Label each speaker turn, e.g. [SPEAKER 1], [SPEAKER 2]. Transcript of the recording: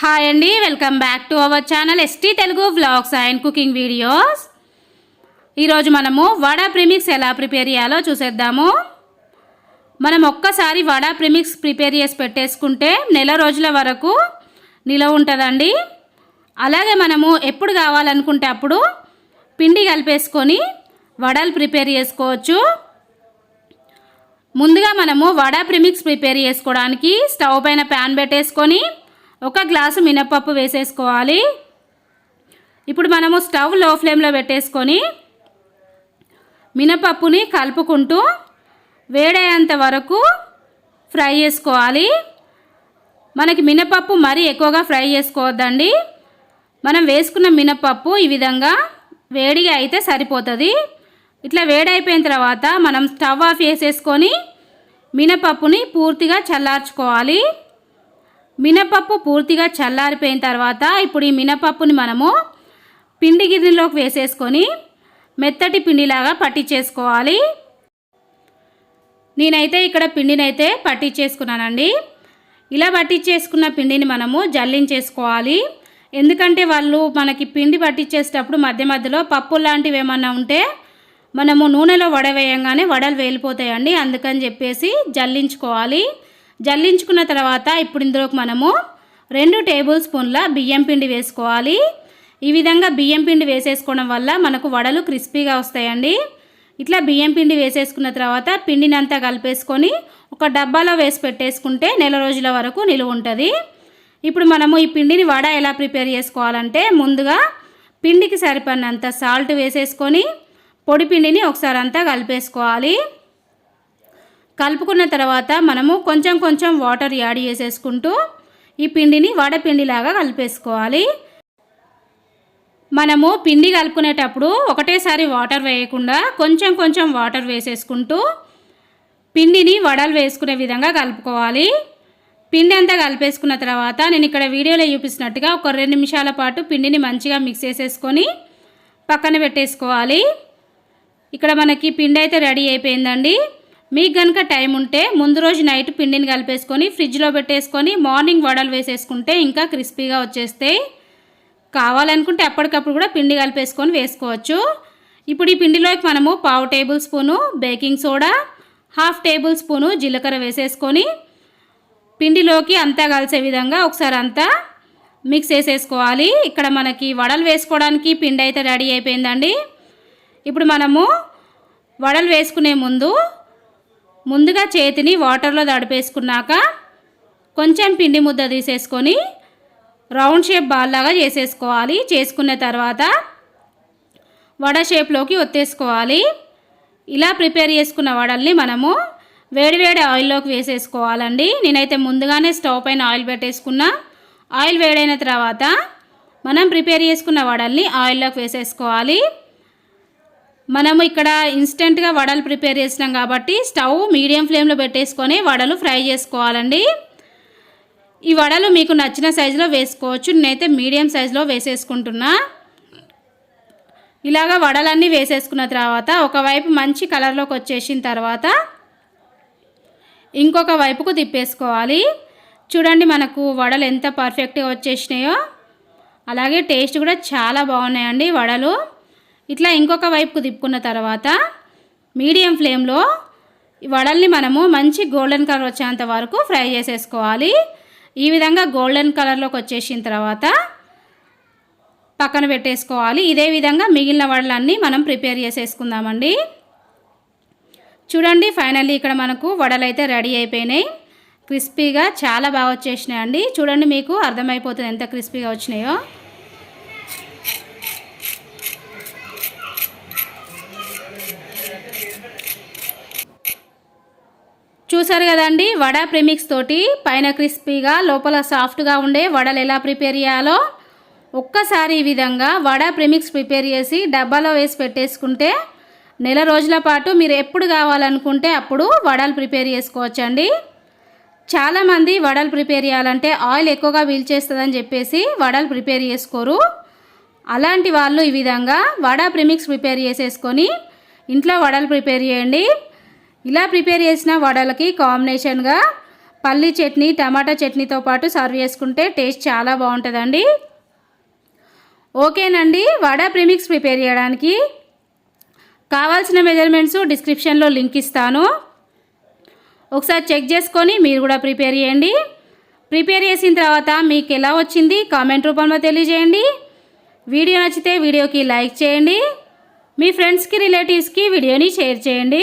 [SPEAKER 1] Hi అండి welcome back to our channel ST Telugu vlogs and cooking videos. ఈరోజు మనము vada premix ఎలా prepare చేయాలో చూసేద్దాము. మనం ఒక్కసారి వడ ప్రిమిక్స్ ప్రిపేర్ చేసి పెట్టేసుకుంటే నెల రోజుల వరకు నిలవ ఉంటుందండి. అలాగే మనము ఎప్పుడు కావాలనుకుంటే అప్పుడు పిండి కలిపేసుకొని వడలు ప్రిపేర్ చేసుకోవచ్చు. ముందుగా మనము వడ ప్రిమిక్స్ ప్రిపేర్ చేసుకోవడానికి స్టవ్ పైన ప్యాన్ పెట్టేసుకొని ఒక గ్లాసు మినపప్పు వేసేసుకోవాలి. ఇప్పుడు మనము స్టవ్లో ఫ్లేమ్లో పెట్టేసుకొని మినపప్పుని కలుపుకుంటూ వేడయ్యేంత వరకు ఫ్రై చేసుకోవాలి. మనకి మినపప్పు మరీ ఎక్కువగా ఫ్రై చేసుకోవద్దండి. మనం వేసుకున్న మినపప్పు ఈ విధంగా వేడిగా అయితే సరిపోతుంది. ఇట్లా వేడైపోయిన తర్వాత మనం స్టవ్ ఆఫ్ చేసేసుకొని మినపప్పుని పూర్తిగా చల్లార్చుకోవాలి. మినపప్పు పూర్తిగా చల్లారిపోయిన తర్వాత ఇప్పుడు ఈ మినపప్పుని మనము పిండి గిన్నెలోకి వేసేసుకొని మెత్తటి పిండిలాగా పట్టించేసుకోవాలి నేనైతే ఇక్కడ పిండిని అయితే పట్టించేసుకున్నానండి ఇలా పట్టించేసుకున్న పిండిని మనము జల్లించేసుకోవాలి. ఎందుకంటే వాళ్ళు మనకి పిండి పట్టించేసేటప్పుడు మధ్య మధ్యలో పప్పు లాంటివి ఏమన్నా ఉంటే మనము నూనెలో వడవేయంగానే వడలు వేలిపోతాయండి. అందుకని చెప్పేసి జల్లించుకోవాలి. జల్లించుకున్న తర్వాత ఇప్పుడు ఇందులోకి మనము రెండు టేబుల్ స్పూన్ల బియ్యం పిండి వేసుకోవాలి. ఈ విధంగా బియ్యం పిండి వేసేసుకోవడం వల్ల మనకు వడలు క్రిస్పీగా వస్తాయండి. ఇట్లా బియ్యం పిండి వేసేసుకున్న తర్వాత పిండిని అంతా కలిపేసుకొని ఒక డబ్బాలో వేసి పెట్టేసుకుంటే నెల రోజుల వరకు నిలువ ఉంటుంది. ఇప్పుడు మనము ఈ పిండిని వడ ఎలా ప్రిపేర్ చేసుకోవాలంటే ముందుగా పిండికి సరిపడినంత సాల్ట్ వేసేసుకొని పొడి పిండిని ఒకసారి అంతా కలిపేసుకోవాలి. కలుపుకున్న తర్వాత మనము కొంచెం కొంచెం వాటర్ యాడ్ చేసేసుకుంటూ ఈ పిండిని వడపిండిలాగా కలిపేసుకోవాలి. మనము పిండి కలుపుకునేటప్పుడు ఒకటేసారి వాటర్ వేయకుండా కొంచెం కొంచెం వాటర్ వేసేసుకుంటూ పిండిని వడలు వేసుకునే విధంగా కలుపుకోవాలి. పిండి అంతా కలిపేసుకున్న తర్వాత నేను ఇక్కడ వీడియోలో చూపిస్తున్నట్టుగా ఒక రెండు నిమిషాల పాటు పిండిని మంచిగా మిక్స్ చేసేసుకొని పక్కన పెట్టేసుకోవాలి. ఇక్కడ మనకి పిండి అయితే రెడీ అయిపోయిందండి. మీకు కనుక టైం ఉంటే ముందు రోజు నైట్ పిండిని కలిపేసుకొని ఫ్రిడ్జ్లో పెట్టేసుకొని మార్నింగ్ వడలు వేసేసుకుంటే ఇంకా క్రిస్పీగా వచ్చేస్తాయి కావాలనుకుంటే అప్పటికప్పుడు కూడా పిండి కలిపేసుకొని వేసుకోవచ్చు. ఇప్పుడు ఈ పిండిలోకి మనము పావు table spoon baking soda half table spoon జీలకర్ర వేసేసుకొని పిండిలోకి అంతా కలిసే విధంగా ఒకసారి అంతా మిక్స్ చేసేసుకోవాలి. ఇక్కడ మనకి వడలు వేసుకోవడానికి పిండి అయితే రెడీ అయిపోయిందండి. ఇప్పుడు మనము వడలు వేసుకునే ముందు ముందుగా చేతిని వాటర్లో తడిపేసుకున్నాక కొంచెం పిండి ముద్ద తీసేసుకొని రౌండ్ షేప్ బాల్ లాగా చేసేసుకోవాలి. చేసుకున్న తర్వాత వడ షేప్లోకి ఒత్తేసుకోవాలి. ఇలా ప్రిపేర్ చేసుకున్న వడల్ని మనము వేడివేడి ఆయిల్లోకి వేసేసుకోవాలండి. నేనైతే ముందుగానే స్టవ్ పైన ఆయిల్ పెట్టేసుకున్నా. ఆయిల్ వేడైన తర్వాత మనం ప్రిపేర్ చేసుకున్న వడల్ని ఆయిల్లోకి వేసేసుకోవాలి. మనము ఇక్కడ ఇన్స్టెంట్గా వడలు ప్రిపేర్ చేసినాం కాబట్టి స్టవ్ మీడియం ఫ్లేమ్లో పెట్టేసుకొని వడలు ఫ్రై చేసుకోవాలండి. ఈ వడలు మీకు నచ్చిన సైజులో వేసుకోవచ్చు. నేనైతే మీడియం సైజులో వేసేసుకుంటున్నా. ఇలాగా వడలన్నీ వేసేసుకున్న తర్వాత ఒకవైపు మంచి కలర్లోకి వచ్చేసిన తర్వాత ఇంకొక వైపుకు తిప్పేసుకోవాలి. చూడండి మనకు వడలు ఎంత పర్ఫెక్ట్గా వచ్చేసినాయో. అలాగే టేస్ట్ కూడా చాలా బాగున్నాయండి వడలు. ఇట్లా ఇంకొక వైపుకు తిప్పుకున్న తర్వాత మీడియం ఫ్లేమ్లో ఈ వడల్ని మనము మంచి గోల్డెన్ కలర్ వచ్చేంత వరకు ఫ్రై చేసేసుకోవాలి. ఈ విధంగా గోల్డెన్ కలర్లోకి వచ్చేసిన తర్వాత పక్కన పెట్టేసుకోవాలి. ఇదే విధంగా మిగిలిన వడలన్నీ మనం ప్రిపేర్ చేసేసుకుందామండి. చూడండి ఫైనల్లీ ఇక్కడ మనకు వడలైతే రెడీ అయిపోయినాయి. క్రిస్పీగా చాలా బాగా వచ్చేసినాయి అండి చూడండి మీకు అర్థమైపోతుంది ఎంత క్రిస్పీగా వచ్చినాయో. చూసారు కదండి వడ ప్రిమిక్స్ తోటి పైన క్రిస్పీగా లోపల సాఫ్ట్గా ఉండే వడలు ఎలా ప్రిపేర్ చేయాలో. ఒక్కసారి ఈ విధంగా వడ ప్రిమిక్స్ ప్రిపేర్ చేసి డబ్బాలో వేసి పెట్టేసుకుంటే నెల రోజుల పాటు మీరు ఎప్పుడు కావాలనుకుంటే అప్పుడు వడలు ప్రిపేర్ చేసుకోవచ్చండి. చాలామంది వడలు ప్రిపేర్ చేయాలంటే ఆయిల్ ఎక్కువగా పీల్చేస్తుందని చెప్పేసి వడలు ప్రిపేర్ చేసుకోరు. అలాంటి వాళ్ళు ఈ విధంగా వడ ప్రిమిక్స్ ప్రిపేర్ చేసేసుకొని ఇంట్లో వడలు ప్రిపేర్ చేయండి. ఇలా ప్రిపేర్ చేసిన వడలకి కాంబినేషన్గా పల్లి చట్నీ టమాటా చట్నీతో పాటు సర్వ్ చేసుకుంటే టేస్ట్ చాలా బాగుంటుందండి. ఓకేనండి వడ ప్రిమిక్స్ ప్రిపేర్ చేయడానికి కావాల్సిన మెజర్మెంట్స్ డిస్క్రిప్షన్లో లింక్ ఇస్తాను. ఒకసారి చెక్ చేసుకొని మీరు కూడా ప్రిపేర్ చేయండి. ప్రిపేర్ చేసిన తర్వాత మీకు ఎలా వచ్చింది కామెంట్ రూపంలో తెలియజేయండి. వీడియో నచ్చితే వీడియోకి లైక్ చేయండి. మీ ఫ్రెండ్స్కి రిలేటివ్స్కి వీడియోని షేర్ చేయండి.